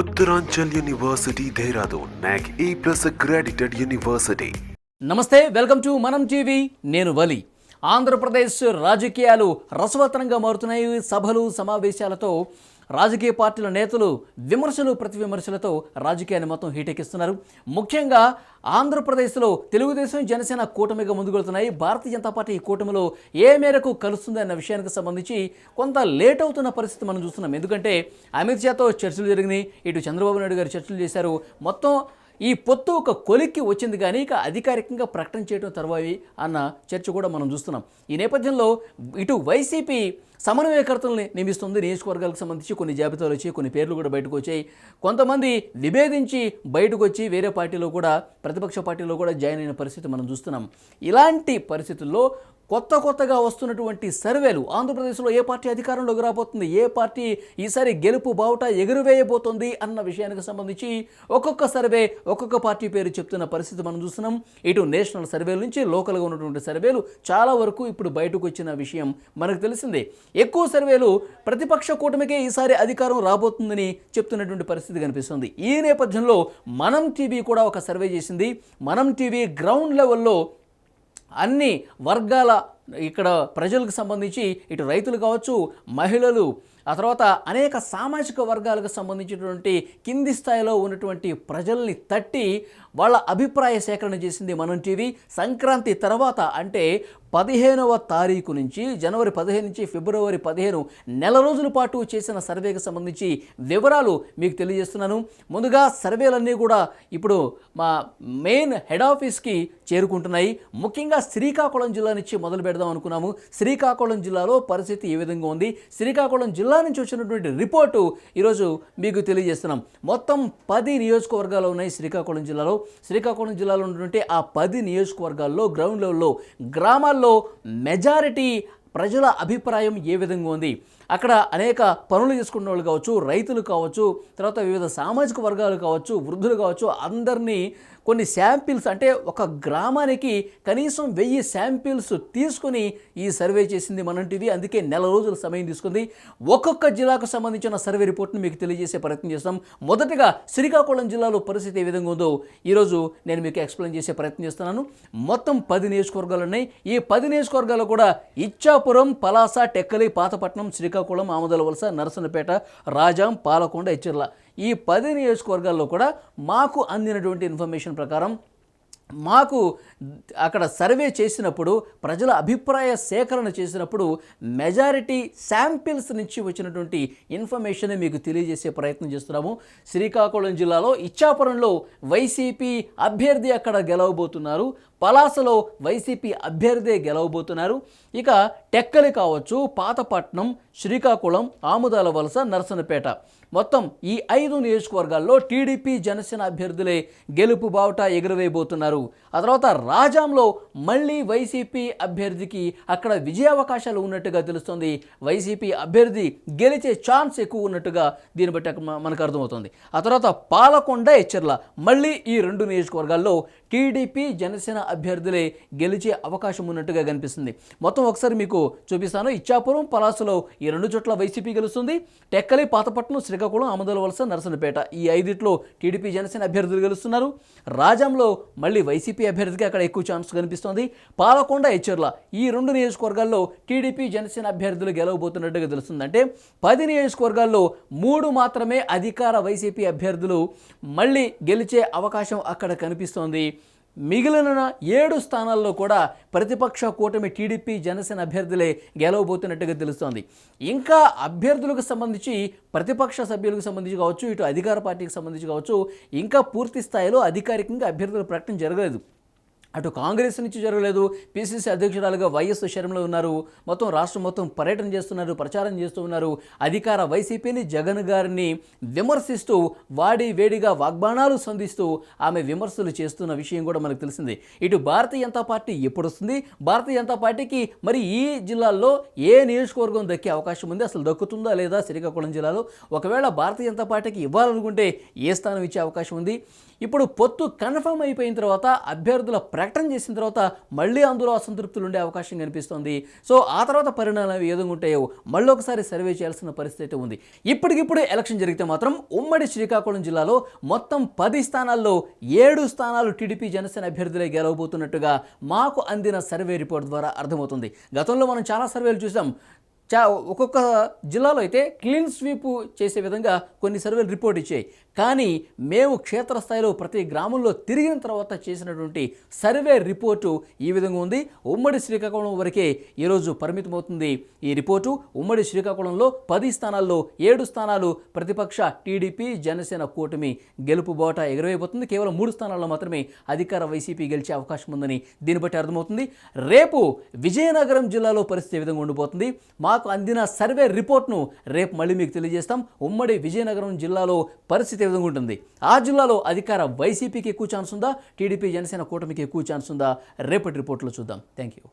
Uttaranchal university Dehradun NAAC A plus accredited university నమస్తే welcome to మనం TV నేను వలి. ఆంధ్రప్రదేశ్ రాజకీయాలు రసవత్నంగా మారుతున్నాయి. సభలు సమావేశాలతో రాజకీయ పార్టీల నేతలు విమర్శలు ప్రతి విమర్శలతో రాజకీయాన్ని మొత్తం హీటెక్కిస్తున్నారు ముఖ్యంగా ఆంధ్రప్రదేశ్లో తెలుగుదేశం జనసేన కూటమిగా ముందుకెళ్తున్నాయి. భారతీయ జనతా పార్టీ ఈ కూటమిలో ఏ మేరకు కలుస్తుంది అన్న విషయానికి సంబంధించి కొంత లేట్ అవుతున్న పరిస్థితి మనం చూస్తున్నాం. ఎందుకంటే అమిత్ షాతో చర్చలు జరిగినాయి. ఇటు చంద్రబాబు నాయుడు గారు చర్చలు చేశారు. మొత్తం ఈ పొత్తు ఒక కొలిక్కి వచ్చింది కానీ ఇక అధికారికంగా ప్రకటన చేయడం తర్వాయి అన్న చర్చ కూడా మనం చూస్తున్నాం. ఈ నేపథ్యంలో ఇటు వైసీపీ సమన్వయకర్తలను నియమిస్తుంది. నియోజకవర్గాలకు సంబంధించి కొన్ని జాబితాలు వచ్చి కొన్ని పేర్లు కూడా బయటకు వచ్చాయి. కొంతమంది విభేదించి బయటకు వచ్చి వేరే పార్టీలో కూడా ప్రతిపక్ష పార్టీలో కూడా జాయిన్ అయిన పరిస్థితి మనం చూస్తున్నాం. ఇలాంటి పరిస్థితుల్లో కొత్త కొత్తగా వస్తున్నటువంటి సర్వేలు. ఆంధ్రప్రదేశ్లో ఏ పార్టీ అధికారంలోకి రాబోతుంది? ఏ పార్టీ ఈసారి గెలుపు బావుట ఎగురువేయబోతుంది అన్న విషయానికి సంబంధించి ఒక్కొక్క సర్వే ఒక్కొక్క పార్టీ పేరు చెప్తున్న పరిస్థితి మనం చూస్తున్నాం. ఇటు నేషనల్ సర్వేల నుంచి లోకల్గా ఉన్నటువంటి సర్వేలు చాలా వరకు ఇప్పుడు బయటకు వచ్చిన విషయం మనకు తెలిసిందే. ఎక్కువ సర్వేలు ప్రతిపక్ష కూటమికే ఈసారి అధికారం రాబోతుందని చెప్తున్నటువంటి పరిస్థితి కనిపిస్తుంది. ఈ నేపథ్యంలో మనం టీవీ కూడా ఒక సర్వే చేసింది. మనం టీవీ గ్రౌండ్ లెవెల్లో అన్ని వర్గాల ఇక్కడ ప్రజలకు సంబంధించి ఇటు రైతులు కావచ్చు మహిళలు ఆ తర్వాత అనేక సామాజిక వర్గాలకు సంబంధించినటువంటి కింది స్థాయిలో ఉన్నటువంటి ప్రజల్ని తట్టి వాళ్ళ అభిప్రాయ సేకరణ చేసింది మనం టీవీ. సంక్రాంతి తర్వాత అంటే పదిహేనవ తారీఖు నుంచి జనవరి పదిహేను నుంచి ఫిబ్రవరి పదిహేను నెల రోజుల పాటు చేసిన సర్వేకి సంబంధించి వివరాలు మీకు తెలియజేస్తున్నాను. ముందుగా సర్వేలన్నీ కూడా ఇప్పుడు మా మెయిన్ హెడ్ ఆఫీస్కి చేరుకుంటున్నాయి. ముఖ్యంగా శ్రీకాకుళం జిల్లా నుంచి మొదలు పెడదాం అనుకున్నాము. శ్రీకాకుళం జిల్లాలో పరిస్థితి ఏ విధంగా ఉంది? శ్రీకాకుళం జిల్లా నుంచి వచ్చినటువంటి రిపోర్టు ఈరోజు మీకు తెలియజేస్తున్నాం. మొత్తం పది నియోజకవర్గాలు ఉన్నాయి శ్రీకాకుళం జిల్లాలో. శ్రీకాకుళం జిల్లాలో ఉన్నటువంటి ఆ పది నియోజకవర్గాల్లో గ్రౌండ్ లెవెల్లో గ్రామాల్లో మెజారిటీ ప్రజల అభిప్రాయం ఏ విధంగా ఉంది? అక్కడ అనేక పనులు చేసుకున్న వాళ్ళు కావచ్చు రైతులు కావచ్చు తర్వాత వివిధ సామాజిక వర్గాలు కావచ్చు వృద్ధులు కావచ్చు అందరినీ కొన్ని శాంపిల్స్ అంటే ఒక గ్రామానికి కనీసం వెయ్యి శాంపిల్స్ తీసుకుని ఈ సర్వే చేసింది మనంటిది. అందుకే నెల రోజుల సమయం తీసుకుంది. ఒక్కొక్క జిల్లాకు సంబంధించిన సర్వే రిపోర్ట్ను మీకు తెలియజేసే ప్రయత్నం చేస్తాం. మొదటగా శ్రీకాకుళం జిల్లాలో పరిస్థితి ఏ విధంగా ఉందో ఈరోజు నేను మీకు ఎక్స్ప్లెయిన్ చేసే ప్రయత్నం చేస్తున్నాను. మొత్తం పది నియోజకవర్గాలు ఉన్నాయి. ఈ పది నియోజకవర్గాలు కూడా ఇచ్చాపురం పలాస టెక్కలి పాతపట్నం శ్రీకాకుళం ఆమదల వలస నరసనపేట రాజాం పాలకొండ ఇచ్చర్ల ఈ పది నియోజకవర్గాల్లో కూడా మాకు అందినటువంటి ఇన్ఫర్మేషన్ ప్రకారం మాకు అక్కడ సర్వే చేసినప్పుడు ప్రజల అభిప్రాయ సేకరణ చేసినప్పుడు మెజారిటీ శాంపిల్స్ నుంచి వచ్చినటువంటి ఇన్ఫర్మేషన్ మీకు తెలియజేసే ప్రయత్నం చేస్తున్నాము. శ్రీకాకుళం జిల్లాలో ఇచ్చాపురంలో వైసీపీ అభ్యర్థి అక్కడ గెలవబోతున్నారు. పలాసలో వైసీపీ అభ్యర్థే గెలవబోతున్నారు. ఇక టెక్కలి కావచ్చు పాతపట్నం శ్రీకాకుళం ఆముదాల వలస నరసనపేట. మొత్తం ఈ ఐదు నియోజకవర్గాల్లో టీడీపీ జనసేన అభ్యర్థులే గెలుపు బావుట ఎగురవేయబోతున్నారు. ఆ తర్వాత రాజాంలో మళ్ళీ వైసీపీ అభ్యర్థికి అక్కడ విజయావకాశాలు ఉన్నట్టుగా తెలుస్తుంది. వైసీపీ అభ్యర్థి గెలిచే ఛాన్స్ ఎక్కువ ఉన్నట్టుగా దీన్ని బట్టి మనకు అర్థమవుతుంది. ఆ తర్వాత పాలకొండ ఎచ్చర్ల మళ్ళీ ఈ రెండు నియోజకవర్గాల్లో టీడీపీ జనసేన అభ్యర్థులే గెలిచే అవకాశం ఉన్నట్టుగా కనిపిస్తుంది. మొత్తం ఒకసారి మీకు చూపిస్తాను. ఇచ్చాపురం పలాసులో ఈ రెండు చోట్ల వైసీపీ గెలుస్తుంది. టెక్కలి పాతపట్నం శ్రీ శ్రీకాకుళం ఆమదల వలస నరసనపేట ఈ ఐదిట్లో టీడీపీ జనసేన అభ్యర్థులు గెలుస్తున్నారు. రాజంలో మళ్ళీ వైసీపీ అభ్యర్థికి అక్కడ ఎక్కువ ఛాన్స్ కనిపిస్తోంది. పాలకొండ హెచ్చర్ల ఈ రెండు నియోజకవర్గాల్లో టీడీపీ జనసేన అభ్యర్థులు గెలవబోతున్నట్టుగా తెలుస్తుంది అంటే పది నియోజకవర్గాల్లో మూడు మాత్రమే అధికార వైసీపీ అభ్యర్థులు మళ్ళీ గెలిచే అవకాశం అక్కడ కనిపిస్తోంది. మిగిలిన ఏడు స్థానాల్లో కూడా ప్రతిపక్ష కూటమి టీడీపీ జనసేన అభ్యర్థులే గెలవబోతున్నట్టుగా తెలుస్తోంది. ఇంకా అభ్యర్థులకు సంబంధించి ప్రతిపక్ష సభ్యులకు సంబంధించి కావచ్చు ఇటు అధికార పార్టీకి సంబంధించి కావచ్చు ఇంకా పూర్తి స్థాయిలో అధికారికంగా అభ్యర్థుల ప్రకటన జరగలేదు. అటు కాంగ్రెస్ నుంచి జరగలేదు పిసిసి అధ్యక్షురాలుగా వైఎస్ షర్మిల ఉన్నారు మొత్తం రాష్ట్రం మొత్తం పర్యటన చేస్తున్నారు ప్రచారం చేస్తూ ఉన్నారు. అధికార వైసీపీని జగన్ గారిని విమర్శిస్తూ వాడి వేడిగా వాగ్బాణాలు సంధిస్తూ ఆమె విమర్శలు చేస్తున్న విషయం కూడా మనకు తెలిసింది. ఇటు భారతీయ జనతా పార్టీ ఎప్పుడు వస్తుంది? భారతీయ జనతా పార్టీకి మరి ఈ జిల్లాల్లో ఏ నియోజకవర్గం దక్కే అవకాశం ఉంది? అసలు దక్కుతుందా లేదా శ్రీకాకుళం జిల్లాలో? ఒకవేళ భారతీయ జనతా పార్టీకి ఇవ్వాలనుకుంటే ఏ స్థానం ఇచ్చే అవకాశం ఉంది? ఇప్పుడు పొత్తు కన్ఫర్మ్ అయిపోయిన తర్వాత అభ్యర్థుల ప్రకటన చేసిన తర్వాత మళ్ళీ అందులో అసంతృప్తులు ఉండే అవకాశం కనిపిస్తోంది. సో ఆ తర్వాత పరిణామాలు ఏదో ఉంటాయో మళ్ళీ ఒకసారి సర్వే చేయాల్సిన పరిస్థితి అయితే ఉంది. ఇప్పటికిప్పుడు ఎలక్షన్ జరిగితే మాత్రం ఉమ్మడి శ్రీకాకుళం జిల్లాలో మొత్తం పది స్థానాల్లో ఏడు స్థానాలు టీడీపీ జనసేన అభ్యర్థులే గెలవబోతున్నట్టుగా మాకు అందిన సర్వే రిపోర్ట్ ద్వారా అర్థమవుతుంది. గతంలో మనం చాలా సర్వేలు చూసాం. చా ఒక్కొక్క జిల్లాలో అయితే క్లీన్ స్వీప్ చేసే విధంగా కొన్ని సర్వేలు రిపోర్ట్ ఇచ్చాయి. కానీ మేము క్షేత్రస్థాయిలో ప్రతి గ్రామంలో తిరిగిన తర్వాత చేసినటువంటి సర్వే రిపోర్టు ఈ విధంగా ఉంది. ఉమ్మడి శ్రీకాకుళం వరకే ఈరోజు పరిమితమవుతుంది ఈ రిపోర్టు. ఉమ్మడి శ్రీకాకుళంలో పది స్థానాల్లో ఏడు స్థానాలు ప్రతిపక్ష టీడీపీ జనసేన కూటమి గెలుపు బోట ఎగురవైపోతుంది కేవలం మూడు స్థానాల్లో మాత్రమే అధికార వైసీపీ గెలిచే అవకాశం ఉందని దీన్ని బట్టి అర్థమవుతుంది. రేపు విజయనగరం జిల్లాలో పరిస్థితి ఏ విధంగా ఉండిపోతుంది? మాకు అందిన సర్వే రిపోర్ట్ను రేపు మళ్ళీ మీకు తెలియజేస్తాం. ఉమ్మడి విజయనగరం జిల్లాలో పరిస్థితి విధంగా ఉంటుంది. ఆ జిల్లాలో అధికార వైసీపీకి ఎక్కువ ఛాన్స్ ఉందా? టీడీపీ జనసేన కూటమికి ఎక్కువ ఛాన్స్ ఉందా? రేపటి రిపోర్ట్లో చూద్దాం. Thank you